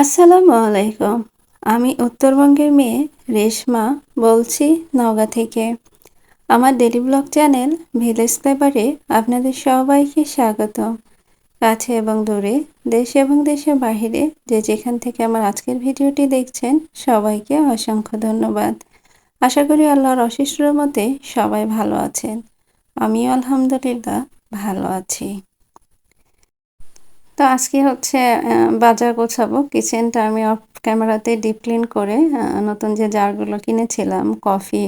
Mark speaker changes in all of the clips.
Speaker 1: আসসালামু আলাইকুম। আমি উত্তরবঙ্গের মেয়ে রেশমা বলছি নওগাঁ থেকে। আমার ডেলি ব্লগ চ্যানেল ভিলেজ পেপারে আপনাদের সবাইকে স্বাগত। কাছে এবং দূরে, দেশে এবং দেশের বাহিরে যে যেখান থেকে আমার আজকের ভিডিওটি দেখছেন, সবাইকে অসংখ্য ধন্যবাদ। আশা করি আল্লাহর অশেষ মতে সবাই ভালো আছেন। আমিও আলহামদুলিল্লাহ ভালো আছি। তো আজকে হচ্ছে বাজার গোছাবো। কিচেনটা আমি অফ ক্যামেরাতে ডিপ ক্লিন করে নতুন যে জারগুলো কিনেছিলাম কফি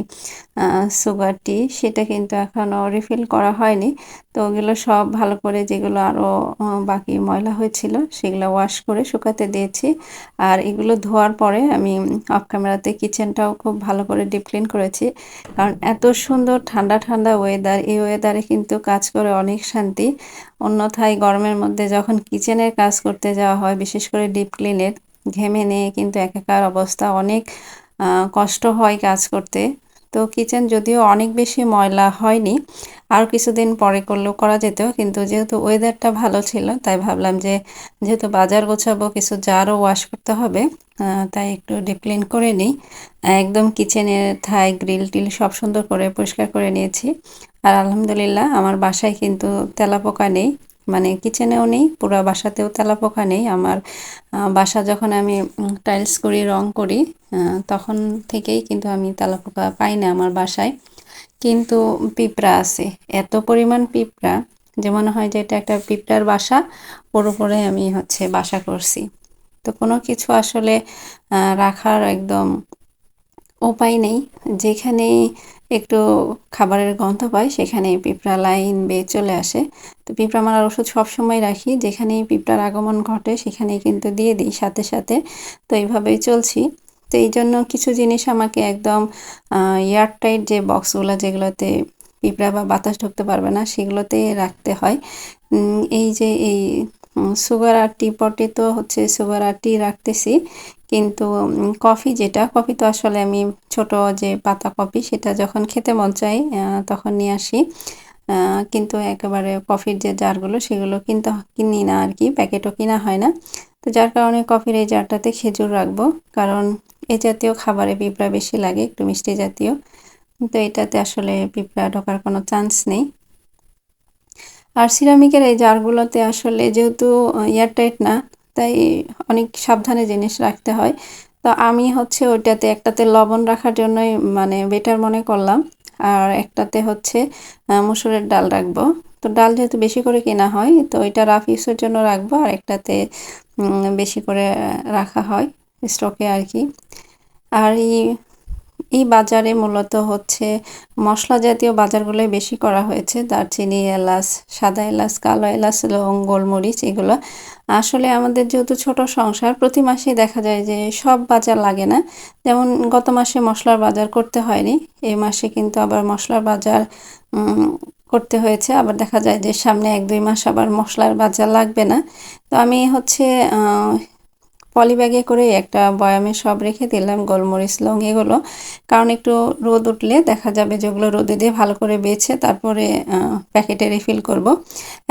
Speaker 1: সুগার টি সেটা কিন্তু এখনও রিফিল করা হয়নি। তো ওগুলো সব ভালো করে যেগুলো আরও বাকি ময়লা হয়েছিল, সেগুলো ওয়াশ করে শুকাতে দিয়েছি। আর এগুলো ধোয়ার পরে আমি অফ ক্যামেরাতে কিচেনটাও খুব ভালো করে ডিপ ক্লিন করেছি। কারণ এত সুন্দর ঠান্ডা ঠান্ডা ওয়েদার এই ওয়েদারে কিন্তু কাজ করে অনেক শান্তি। অন্যথায় গরমের মধ্যে যখন কিচেনের কাজ করতে যাওয়া হয়, বিশেষ করে ডিপ ক্লিনের ঘেমে নিয়ে কিন্তু একাকার অবস্থা অনেক কষ্ট হয় কাজ করতে। তো কিচেন যদিও অনেক বেশি ময়লা হয়নি আর কিছুদিন পরে করলেও করা যেত কিন্তু যেহেতু ওয়েদারটা ভালো ছিল, তাই ভাবলাম যে যেহেতু বাজার গোছাবো, কিছু জারও ওয়াশ করতে হবে তাই একটু ডিপ্লিন করে নিই। একদম কিচেনের থাই, গ্রিল টিল সব সুন্দর করে পরিষ্কার করে নিয়েছি। আর আলহামদুলিল্লাহ, আমার বাসায় কিন্তু তেলাপোকা নেই। মানে কিচেনেও নেই, পুরো বাসাতেও তেলাপোকা নেই। আমার বাসা যখন আমি টাইলস করি, রং করি তখন থেকেই কিন্তু আমি তেলাপোকা পাই না আমার বাসায়। কিন্তু পিঁপড়া আছে, এত পরিমাণ পিঁপড়া যে মনে হয় যে এটা একটা পিঁপড়ার বাসা পুরোপুরি আমি হচ্ছে বাসা করছি। তো কোনো কিছু আসলে রাখার একদম উপায় নেই। যেখানে একটু খাবারের গন্ধ পাই সেখানে পিঁপড়া লাইন বেয়ে চলে আসে। তো পিঁপড়া মারার ওষুধ সবসময় রাখি। যেখানেই পিঁপড়ার আগমন ঘটে, সেখানেই কিন্তু দিয়ে দিই সাথে সাথে। তো এইভাবেই চলছি। তো এই জন্য কিছু জিনিস আমাকে একদম এয়ারটাইট যে বক্সগুলো, যেগুলোতে পিঁপড়া বা বাতাস ঢুকতে পারবে না, সেগুলোতে রাখতে হয়। এই যে এই সুগার আর টি পটে তো হচ্ছে সুগার আর টি রাখতেছি। কিন্তু কফি যেটা কফি তো আসলে আমি ছোট যে পাতা কফি সেটা যখন খেতে মন চাই তখন নিয়ে আসি। কিন্তু একেবারে কফির যে জারগুলো সেগুলো কিন্তু কিনি না আর কি প্যাকেটও কিনা হয় না। তো যার কারণে কফির এই জারটাতে খেজুর রাখব, কারণ এ জাতীয় খাবারে পিঁপড়া বেশি লাগে, একটু মিষ্টি জাতীয়। তো এটাতে আসলে পিঁপড়া ঢোকার কোনো চান্স নেই। আর সিরামিকের এই জারগুলোতে আসলে যেহেতু এয়ারটাইট না, তাই অনেক সাবধানে জিনিস রাখতে হয়। তো আমি হচ্ছে ওইটাতে একটাতে লবণ রাখার জন্যই মানে বেটার মনে করলাম। আর একটাতে হচ্ছে মুসুরের ডাল রাখব। তো ডাল যেহেতু বেশি করে কেনা হয়, তো ওইটা রাফ ইউসের জন্য রাখব। আর একটাতে বেশি করে রাখা হয় স্টকে আর কি। আর এই এই বাজারে মূলত হচ্ছে মশলা জাতীয় বাজারগুলোই বেশি করা হয়েছে। দারচিনি, এলাচ, সাদা এলাচ, কালো এলাচ, লং, গোলমরিচ এগুলো। আসলে আমাদের যেহেতু ছোট সংসার, প্রতি মাসেই দেখা যায় যে সব বাজার লাগে না। যেমন গত মাসে মশলার বাজার করতে হয়নি, এই মাসে কিন্তু আবার মশলার বাজার করতে হয়েছে। আবার দেখা যায় যে সামনে এক দুই মাস আবার মশলার বাজার লাগবে না। তো আমি হচ্ছে পলি ব্যাগে করে একটা বয়ামে সব রেখে দিলাম, গোলমরিচ, লং এগুলো। কারণ একটু রোদ উঠলে দেখা যাবে যেগুলো রোদে দিয়ে ভালো করে বেছে তারপরে প্যাকেটে রিফিল করব।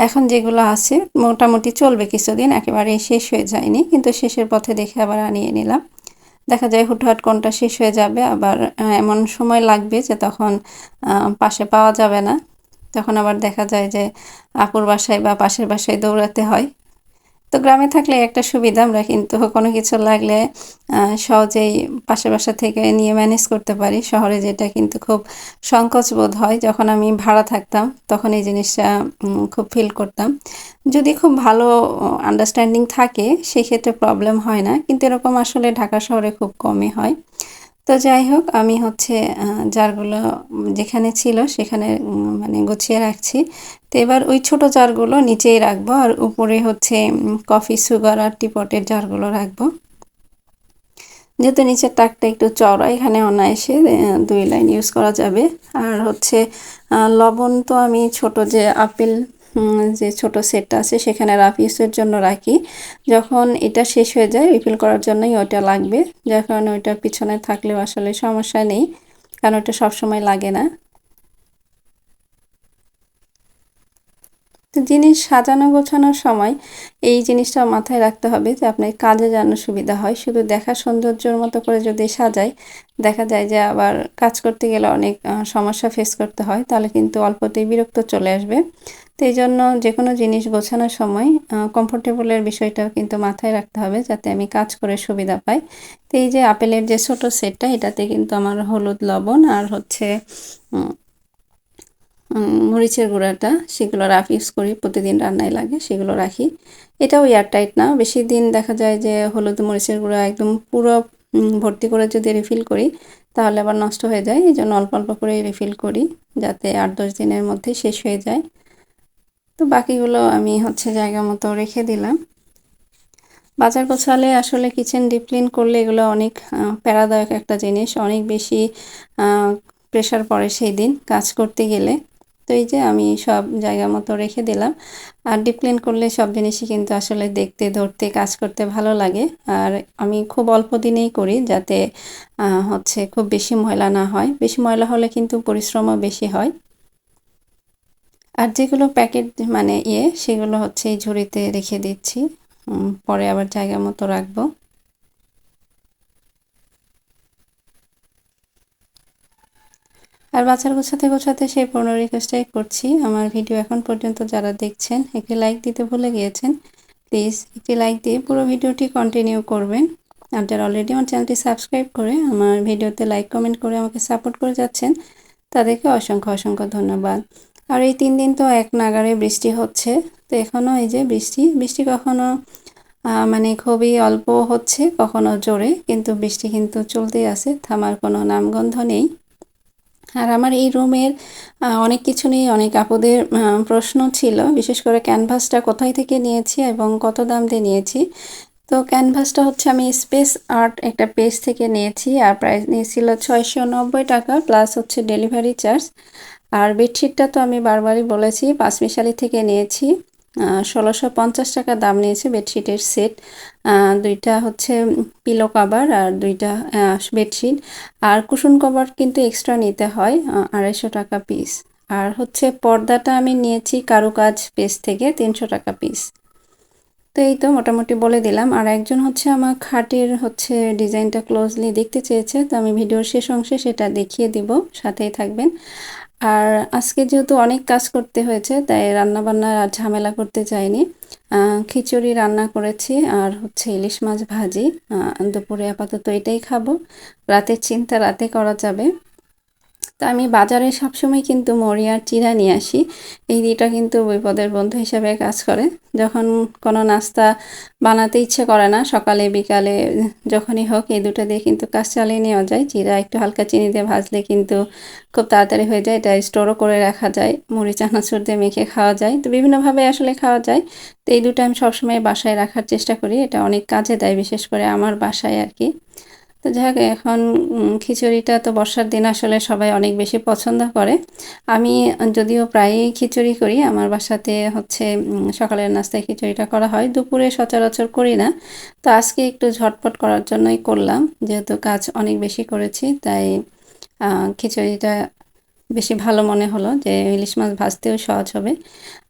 Speaker 1: এখন যেগুলো আছে, মোটামুটি চলবে কিছুদিন একেবারে শেষ হয়ে যায়নি, কিন্তু শেষের পথে দেখে আবার আনিয়ে নিলাম। দেখা যায় হুটহাট কোনটা শেষ হয়ে যাবে, আবার এমন সময় লাগবে যে তখন পাশে পাওয়া যাবে না। তখন আবার দেখা যায় যে আপুর বাসায় বা পাশের বাসায় দৌড়াতে হয়। তো গ্রামে থাকলে একটা সুবিধা আমরা কিন্তু কোনো কিছু লাগলে সহজেই পাশে বাসা থেকে নিয়ে ম্যানেজ করতে পারি। শহরে যেটা কিন্তু খুব সংকোচ বোধ হয়, যখন আমি ভাড়া থাকতাম, তখন এই জিনিসটা খুব ফিল করতাম। যদি খুব ভালো আন্ডারস্ট্যান্ডিং থাকে, সেক্ষেত্রে প্রবলেম হয় না। কিন্তু এরকম আসলে ঢাকা শহরে খুব কমই হয়। তো যাই হোক, আমি হচ্ছে জারগুলো যেখানে ছিল সেখানে মানে গুছিয়ে রাখছি। তো এবার ওই ছোট জারগুলো নিচেই রাখব আর উপরে হচ্ছে কফি সুগার আর টিপটের জারগুলো রাখব। যেহেতু নিচের টাকটা একটু চড়া এখানে অনায়াসে দুই লাইন ইউজ করা যাবে। আর হচ্ছে লবণ তো আমি ছোট যে আপেল যে ছোট সেটটা আছে, সেখানে রাফ ইউজের জন্য রাখি। যখন এটা শেষ হয়ে যায় রিফিল করার জন্যই ওইটা লাগবে। যার কারণে ওইটার পিছনে থাকলেও আসলে সমস্যা নেই, কারণ ওটা সবসময় লাগে না। তো জিনিস সাজানো গোছানোর সময় এই জিনিসটা মাথায় রাখতে হবে যে আপনার কাজে যেন সুবিধা হয়। শুধু দেখা সৌন্দর্যের মতো করে যদি সাজায় দেখা যায় যে আবার কাজ করতে গেলে অনেক সমস্যা ফেস করতে হয়, তাহলে কিন্তু অল্পতেই বিরক্ত চলে আসবে। তো এই জন্য যে কোনো জিনিস গোছানোর সময় কমফোর্টেবলের বিষয়টাও কিন্তু মাথায় রাখতে হবে যাতে আমি কাজ করে সুবিধা পাই। তো এই যে আপেলের যে ছোট সেটটা, এটাতে কিন্তু আমার হলুদ, লবণ আর হচ্ছে মরিচের গুঁড়াটা সেগুলো রাফ ইউজ করি, প্রতিদিন রান্নায় লাগে, সেগুলো রাখি। এটাও এয়ারটাইট না, বেশি দিন দেখা যায় যে হলুদ, মরিচের গুঁড়া একদম পুরো ভর্তি করে যদি রিফিল করি, তাহলে আবার নষ্ট হয়ে যায়। এই জন্য অল্প অল্প করে রিফিল করি, যাতে আট দশ দিনের মধ্যে শেষ হয়ে যায়। তো বাকিগুলো আমি হচ্ছে জায়গা মতো রেখে দিলাম। বাজার গোছালে আসলে কিচেন ডিপ ক্লিন করলে এগুলো অনেক প্যারাদায়ক একটা জিনিস। অনেক বেশি প্রেশার পড়ে সেই দিন কাজ করতে গেলে। তো এই যে আমি সব জায়গা মতো রেখে দিলাম। আর ডিপ ক্লিন করলে সব জিনিসই কিন্তু আসলে দেখতে, ধরতে, কাজ করতে ভালো লাগে। আর আমি খুব অল্প দিনেই করি যাতে হচ্ছে খুব বেশি ময়লা না হয়। বেশি ময়লা হলে কিন্তু পরিশ্রমও বেশি হয়। আর যেগুলো প্যাকেট মানে ইয়ে সেগুলো হচ্ছে এই ঝুড়িতে রেখে দিচ্ছি। পরে আবার জায়গা মতো রাখব। আর বাচ্চার গোছাতে গোছাতে সেই পুরনো রিকোয়েস্টটাই করছি। আমার ভিডিও এখন পর্যন্ত যারা দেখছেন, একটি লাইক দিতে ভুলে গিয়েছেন প্লিজ একটি লাইক দিয়ে পুরো ভিডিওটি কন্টিনিউ করবেন। আর যারা অলরেডি আমার চ্যানেলটি সাবস্ক্রাইব করে আমার ভিডিওতে লাইক কমেন্ট করে আমাকে সাপোর্ট করে যাচ্ছেন, তাদেরকে অসংখ্য অসংখ্য ধন্যবাদ। আর এই তিন দিন তো এক নাগারে বৃষ্টি হচ্ছে। তো এখনও এই যে বৃষ্টি বৃষ্টি কখনো মানে খুবই অল্প হচ্ছে, কখনো জোরে, কিন্তু বৃষ্টি কিন্তু চলতেই আছে, থামার কোনো নামগন্ধ নেই। আর আমার এই রুমের অনেক কিছু নিয়ে অনেক আপদের প্রশ্ন ছিল, বিশেষ করে ক্যানভাসটা কোথায় থেকে নিয়েছি এবং কত দাম দিয়ে নিয়েছি। তো ক্যানভাসটা হচ্ছে আমি স্পেস আর্ট একটা পেজ থেকে নিয়েছি, আর প্রাইস নিয়েছিল ছয়শো নব্বই টাকা, প্লাস হচ্ছে ডেলিভারি চার্জ। আর বেডশিটটা তো আমি বারবারই বলেছি, পাঁচমিশালি থেকে নিয়েছি। ষোলোশো পঞ্চাশ টাকা দাম নিয়েছে বেডশিটের সেট। দুইটা হচ্ছে পিলো কভার আর দুইটা বেডশিট। আর কুশন কভার কিন্তু এক্সট্রা নিতে হয় আড়াইশো টাকা পিস আর হচ্ছে পর্দাটা আমি নিয়েছি কারুকাজ পেস থেকে তিনশো টাকা পিস তো এই তো মোটামুটি বলে দিলাম। আর একজন হচ্ছে আমার খাটের হচ্ছে ডিজাইনটা ক্লোজলি দেখতে চেয়েছে, তো আমি ভিডিওর শেষ অংশে সেটা দেখিয়ে দিব, সাথেই থাকবেন। আর আজকে যেহেতু অনেক কাজ করতে হয়েছে, তাই রান্না বান্নার আর ঝামেলা করতে চাইনি। খিচুড়ি রান্না করেছি আর হচ্ছে ইলিশ মাছ ভাজি। দুপুরে আপাতত এটাই খাব। রাতের চিন্তা রাতে করা যাবে। তো আমি বাজারে সবসময় কিন্তু মরিয়ার চিরা নিয়ে আসি। এই দুইটা কিন্তু বিপদের বন্ধু হিসাবে কাজ করে। যখন কোনো নাস্তা বানাতে ইচ্ছে করে না, সকালে, বিকালে, যখনই হোক, এই দুটো দিয়ে কিন্তু কাজ চালিয়ে নেওয়া যায়। চিরা একটু হালকা চিনি দিয়ে ভাজলে কিন্তু খুব তাড়াতাড়ি হয়ে যায়। এটা স্টোরও করে রাখা যায়। মুড়ি চানাচুর দিয়ে মেখে খাওয়া যায়। তো বিভিন্নভাবে আসলে খাওয়া যায়। তো এই দুটো আমি সবসময় বাসায় রাখার চেষ্টা করি। এটা অনেক কাজে দেয়, বিশেষ করে আমার বাসায় আর কি। তো যাই এখন খিচুড়িটা তো বর্ষার দিন আসলে সবাই অনেক বেশি পছন্দ করে। আমি যদিও প্রায়ই খিচুড়ি করি, আমার বাসাতে হচ্ছে সকালের নাস্তায় খিচুড়িটা করা হয়, দুপুরে সচরাচর করি না। তো আজকে একটু ঝটপট করার জন্যই করলাম, যেহেতু কাজ অনেক বেশি করেছি, তাই খিচুড়িটা বেশি ভালো মনে হলো যে ইলিশ মাছ ভাজতেও সহজ হবে।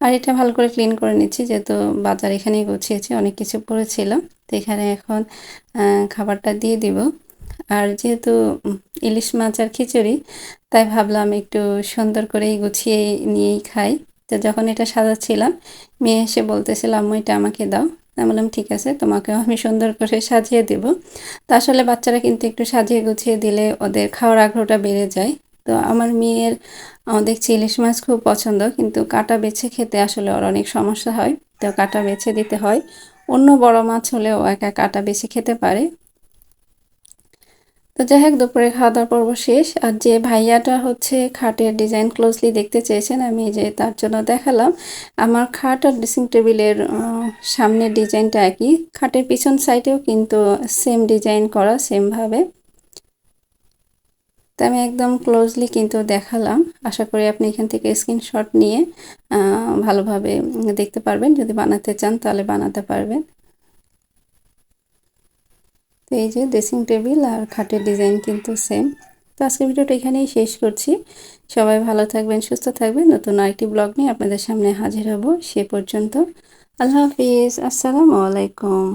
Speaker 1: আর এটা ভালো করে ক্লিন করে নিচ্ছি, যেহেতু বাজার এখানেই গুছিয়েছি, অনেক কিছু করেছিলাম। তো এখানে এখন খাবারটা দিয়ে দিব। আর যেহেতু ইলিশ মাছ আর খিচুড়ি, তাই ভাবলাম একটু সুন্দর করেই গুছিয়ে নিয়েই খাই। তো যখন এটা সাজাচ্ছিলাম, মেয়ে এসে বলতেছিল, আম্মু, এটা আমাকে দাও। আমি বললাম, ঠিক আছে, তোমাকেও আমি সুন্দর করে সাজিয়ে দেব। তো আসলে বাচ্চারা কিন্তু একটু সাজিয়ে গুছিয়ে দিলে ওদের খাওয়ার আগ্রহটা বেড়ে যায়। তো আমার মেয়ের দেখছি ইলিশ মাছ খুব পছন্দ, কিন্তু কাটা বেছে খেতে আসলে ওর অনেক সমস্যা হয়। তো কাটা বেছে দিতে হয়। অন্য বড় মাছ হলেও একা কাটা বেছে খেতে পারে। তো যাই হোক দুপুরে খাওয়া দাওয়ার পর্ব শেষ। আর যে ভাইয়াটা হচ্ছে খাটের ডিজাইন ক্লোজলি দেখতে চেয়েছেন, আমি যে তার জন্য দেখালাম। আমার খাট আর ড্রেসিং টেবিলের সামনের ডিজাইনটা একই। খাটের পিছন সাইডেও কিন্তু সেম ডিজাইন করা সেমভাবে তো আমি একদম ক্লোজলি কিন্তু দেখালাম। আশা করি আপনি এখান থেকে স্ক্রিনশট নিয়ে ভালোভাবে দেখতে পারবেন। যদি বানাতে চান তাহলে বানাতে পারবেন। তো এই যে ড্রেসিং টেবিল আর খাটের ডিজাইন কিন্তু সেম তো আজকের ভিডিওটা এখানেই শেষ করছি। সবাই ভালো থাকবেন, সুস্থ থাকবেন। নতুন আরেকটি ব্লগ নিয়ে আপনাদের সামনে হাজির হব সে পর্যন্ত। আল্লাহ হাফিজ, আসসালামু আলাইকুম।